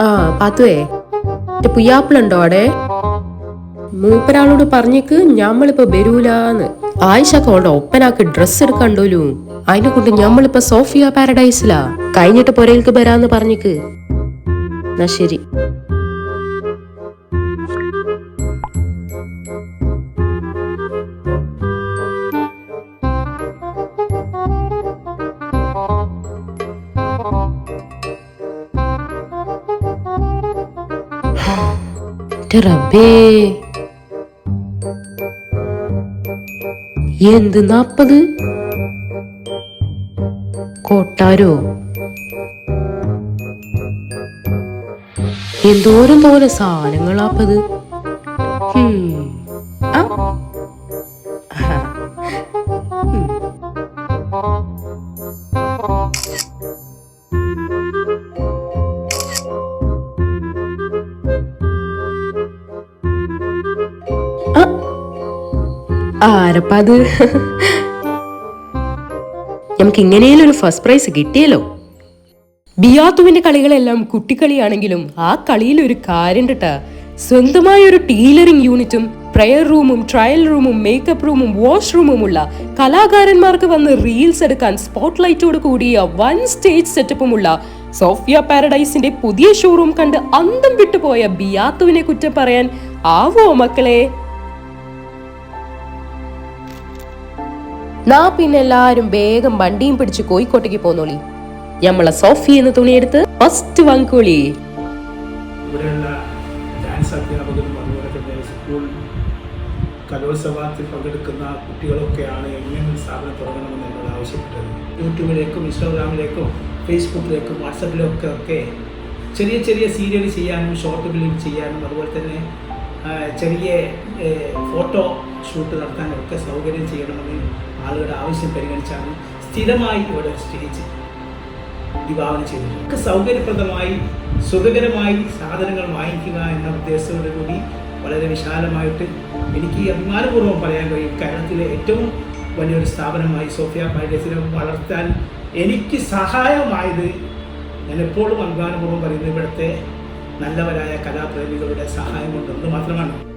ആ പാത്തുവേ പുയ്യാപ്പിളുണ്ടോ അവിടെ? മൂപ്പരാളോട് പറഞ്ഞേക്ക് ഞമ്മളിപ്പോ വരൂലാന്ന്. ആയിഷക്ക് അവളുടെ ഒപ്പനാക്ക് ഡ്രസ് എടുക്കണ്ടോലു അതിനെ കൊണ്ട് ഞമ്മളിപ്പോ സോഫിയ പാരഡൈസിലാ. കഴിഞ്ഞിട്ട് പൊരയിൽക്ക് വരാന്ന് പറഞ്ഞേക്ക്. എന്നാ ശരി. ന്റെ റബ്ബേ എന്ത് നാപ്പത് കോട്ടാരോ എന്തോരം പോലെ സാധനങ്ങളാപ്പത്. ആ. ആരപ്പ നമുക്ക് ഇങ്ങനെയും ഒരു ഫസ്റ്റ് പ്രൈസ് കിട്ടിയല്ലോ. ബിയാത്തുവിന്റെ കളികളെല്ലാം കുട്ടിക്കളിയാണെങ്കിലും ആ കളിയിൽ ഒരു കാര്യം കേട്ടാ സ്വന്തമായ ഒരു ടീലറിംഗ് യൂണിറ്റും പ്രയർ റൂമും ട്രയൽ റൂമും മേക്കപ്പ് റൂമും വാഷ് റൂമും ഉള്ള കലാകാരന്മാർക്ക് വന്ന് റീൽസ് എടുക്കാൻ സ്പോട്ട് ലൈറ്റോട് കൂടിയ വൺ സ്റ്റേജ് സെറ്റപ്പും ഉള്ള സോഫിയ പാരഡൈസിന്റെ പുതിയ ഷോറൂം കണ്ട് അന്തം വിട്ടുപോയ ബിയാത്തുവിനെ കുറ്റം പറയാൻ ആവോ മക്കളെ? നാ പിന്നെ എല്ലാരും വേഗം വണ്ടിയും പിടിച്ച് കോഴിക്കോട്ടേക്ക് പോന്നോളി. ഞമ്മളെ സോഫി എന്ന തുണിയെടുത്ത് ഫസ്റ്റ് വാങ്ങിക്കോളി കലോത്സവത്തിൽ പങ്കെടുക്കുന്ന കുട്ടികളൊക്കെയാണ് എങ്ങനെ ഒരു സ്ഥാപനം തുടങ്ങണമെന്ന് എന്നോട് ആവശ്യപ്പെട്ടത്. യൂട്യൂബിലേക്കും ഇൻസ്റ്റാഗ്രാമിലേക്കും ഫേസ്ബുക്കിലേക്കും വാട്സപ്പിലേക്കൊക്കെ ചെറിയ ചെറിയ സീരിയൽ ചെയ്യാനും ഷോർട്ട് ഫിലിം ചെയ്യാനും അതുപോലെ തന്നെ ചെറിയ ഫോട്ടോ ഷൂട്ട് നടത്താനൊക്കെ സൗകര്യം ചെയ്യണമെന്ന് ആളുകളുടെ ആവശ്യം പരിഗണിച്ചാണ് സ്ഥിരമായി ഇവിടെ ഒരു സ്റ്റേജ് വിഭാവനം ചെയ്തിട്ടുണ്ട് ഒക്കെ സൗകര്യപ്രദമായി സുഖകരമായി സാധനങ്ങൾ വാങ്ങിക്കുക എന്ന ഉദ്ദേശത്തോടു കൂടി വളരെ വിശാലമായിട്ട് എനിക്ക് അഭിമാനപൂർവം പറയാൻ കഴിയും. കേരളത്തിലെ ഏറ്റവും വലിയൊരു സ്ഥാപനമായി സോഫിയ പാരഡൈസിനെ വളർത്താൻ എനിക്ക് സഹായമായത് ഞാൻ എപ്പോഴും അഭിമാനപൂർവം പറയുന്നത് ഇവിടുത്തെ നല്ലവരായ കലാപ്രേമികളുടെ സഹായം കൊണ്ടെന്ന് മാത്രമാണ്